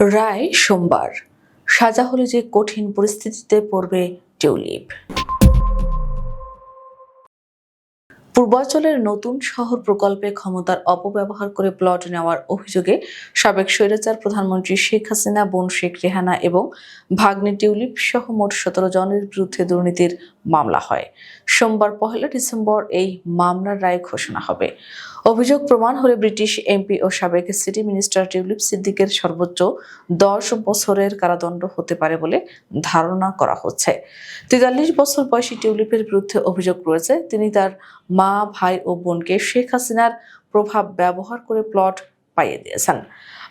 রায় সোমবার। সাজা হলে যে কঠিন পরিস্থিতিতে পড়বে টিউলিপ। পূর্বাঞ্চলের নতুন শহর প্রকল্পে ক্ষমতার অপব্যবহার করে প্লট নেওয়ার অভিযোগে সাবেক স্বৈরাচার প্রধানমন্ত্রী শেখ হাসিনা, বোন শেখ রেহানা এবং ভাগ্নে টিউলিপ সহ মোট সতেরো জনের বিরুদ্ধে দুর্নীতির মামলা হয়। সোমবার পহেলা ডিসেম্বর এই মামলার রায় ঘোষণা হবে। অভিযোগ প্রমাণ হলে ব্রিটিশ এমপি ও সাবেক সিটি মিনিস্টার টিউলিপ সিদ্দিকের সর্বোচ্চ দশ বছরের কারাদণ্ড হতে পারে বলে ধারণা করা হচ্ছে। তেতাল্লিশ বছর বয়সী টিউলিপের বিরুদ্ধে অভিযোগ রয়েছে। তিনি তার মা ভাই ও বোনকে শেখ হাসিনার প্রভাব ব্যবহার করে প্লট পাইয়ে দিয়েছেন।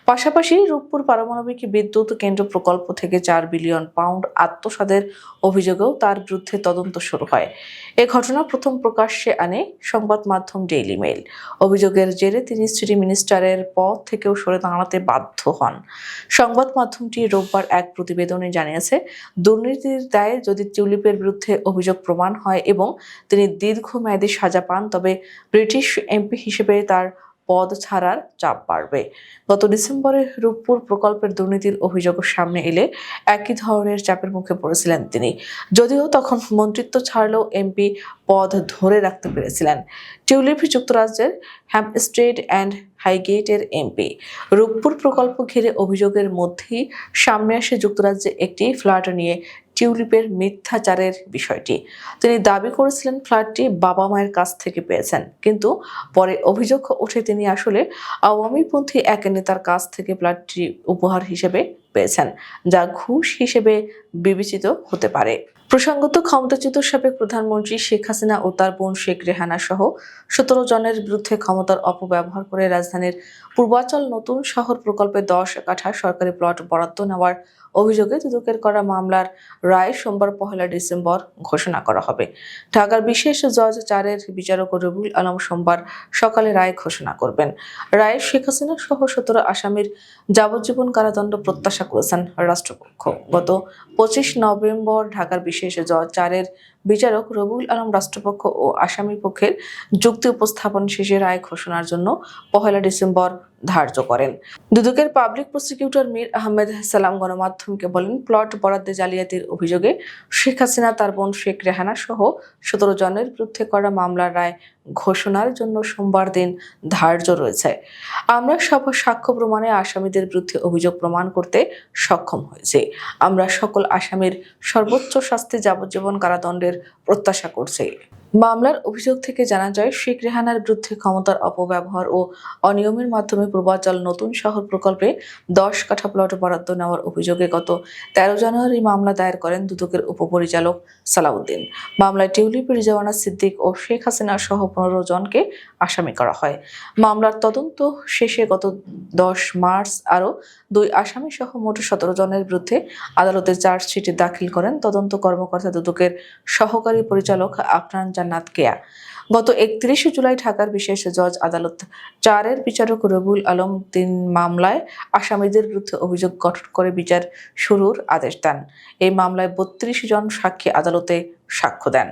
পাশাপাশি রূপপুর পারমাণবিক বিদ্যুৎ কেন্দ্র প্রকল্প থেকে চার বিলিয়ন পাউন্ড আত্মসাদের অভিযোগেও তার বিরুদ্ধে তদন্ত শুরু হয়। এ ঘটনা প্রথম প্রকাশ্যে আনে সংবাদ মাধ্যম ডেইলি মেইল অভিযোগের জেরে তিনি সিটি মিনিস্টারের পদ থেকেও সরে দাঁড়াতে বাধ্য হন। সংবাদ মাধ্যমটি রোববার এক প্রতিবেদনে জানিয়েছে, দুর্নীতির দায়ে যদি টিউলিপের বিরুদ্ধে অভিযোগ প্রমাণ হয় এবং তিনি দীর্ঘমেয়াদী সাজা পান, তবে ব্রিটিশ এমপি হিসেবে তার পদ ছাড়ার চাপ বাড়বে। গত ডিসেম্বরে রূপপুর প্রকল্পের দুর্নীতির অভিযোগ সামনে এলে একই ধরনের চাপের মুখে পড়েছিলেন তিনি। যদিও তখন মন্ত্রিত্ব ছাড়লেও এমপি পদ ধরে রাখতে পেরেছিলেন। টিউলিপ যুক্তরাজ্যের হ্যাম্পস্টেড অ্যান্ড হাইগেটের এমপি। রূপপুর প্রকল্প ঘিরে অভিযোগের মধ্যেই সামনে আসে যুক্তরাজ্যে একটি ফ্ল্যাট নিয়ে টিউলিপের মিথ্যাচারের বিষয়টি। তিনি দাবি করেছিলেন ফ্ল্যাটটি বাবা মায়ের কাছ থেকে পেয়েছেন। কিন্তু পরে অভিযোগ ওঠে তিনি আসলে আওয়ামীপন্থী এক নেতার কাছ থেকে ফ্ল্যাটটি উপহার হিসেবে পেয়েছেন, যা ঘুষ হিসেবে বিবেচিত হতে পারে। প্রসঙ্গত ক্ষমতাচ্যুত সাবেক প্রধানমন্ত্রী শেখ হাসিনা ও তার বোন শেখ রেহানা সহ সতেরো জনের বিরুদ্ধে ক্ষমতার অপব্যবহার করে রাজধানীর পূর্বাঞ্চল নতুন শহর প্রকল্পে দশ কাঠা সরকারি প্লট বরাদ্দ নেওয়ার অভিযোগে দুদকের করা মামলার রায় সোমবার পহেলা ডিসেম্বর ঘোষণা করা হবে। ঢাকার বিশেষ জজ চারের বিচারক রবিউল আলম সোমবার সকালে রায় ঘোষণা করবেন। রায়ে শেখ হাসিনা সহ সতেরো আসামির যাবজ্জীবন কারাদণ্ড প্রত্যাশা করেছেন রাষ্ট্রপক্ষ। গত পঁচিশ নভেম্বর ঢাকার বিশেষ জজ চারের বিচারক রবুল আলম রাষ্ট্রপক্ষ ও আসামি পক্ষের যুক্তি উপস্থাপন শেষে রায় ঘোষণার জন্য পহেলা ডিসেম্বর ধার্য করেন। দুদকের পাবলিক প্রসিকিউটর মীর আহমেদ সালাম গণমাধ্যমকে বলেন প্লট বরাদ্দে জালিয়াতির অভিযোগে শেখ হাসিনা, তার বোন শেখ রেহানা সহ সতেরো জনের বিরুদ্ধে করা মামলার রায় ঘোষণার জন্য সোমবার দিন ধার্য রয়েছে। আমরা সব সাক্ষ্য প্রমাণে আসামিদের বিরুদ্ধে অভিযোগ প্রমাণ করতে সক্ষম হয়েছি। আমরা সকল আসামির সর্বোচ্চ শাস্তি, যাবজ্জীবন কারাদণ্ডের প্রত্যাশা করছি। মামলার অভিযোগ থেকে জানা যায়, শেখ রেহানার বিরুদ্ধে ক্ষমতার অপব্যবহার ও অনিয়মের মাধ্যমে পূর্বাঞ্চল নতুন শহর প্রকল্পে দশ কাঠা প্লট বরাদ্দ নেওয়ার অভিযোগে গত তেরো জানুয়ারি মামলা দায়ের করেন দুদকের উপপরিচালক সালাউদ্দিন। মামলায় টিউলিপ, রিজওয়ানা সিদ্দিক ও শেখ হাসিনা সহ পনেরো জনকে আসামি করা হয়। মামলার তদন্ত শেষে গত দশ মার্চ আরও দুই আসামি সহ মোট সতেরো জনের বিরুদ্ধে আদালতে চার্জশিট দাখিল করেন তদন্ত কর্মকর্তা দুদকের সহকারী পরিচালক আফরান জান্নাত কেয়া। গত একত্রিশে জুলাই ঢাকার বিশেষ জজ আদালত চারের বিচারক রবুল আলম তিন মামলায় আসামিদের বিরুদ্ধে অভিযোগ গঠন করে বিচার শুরুর আদেশ দেন। এই মামলায় বত্রিশ জন সাক্ষী আদালতে সাক্ষ্য দেন।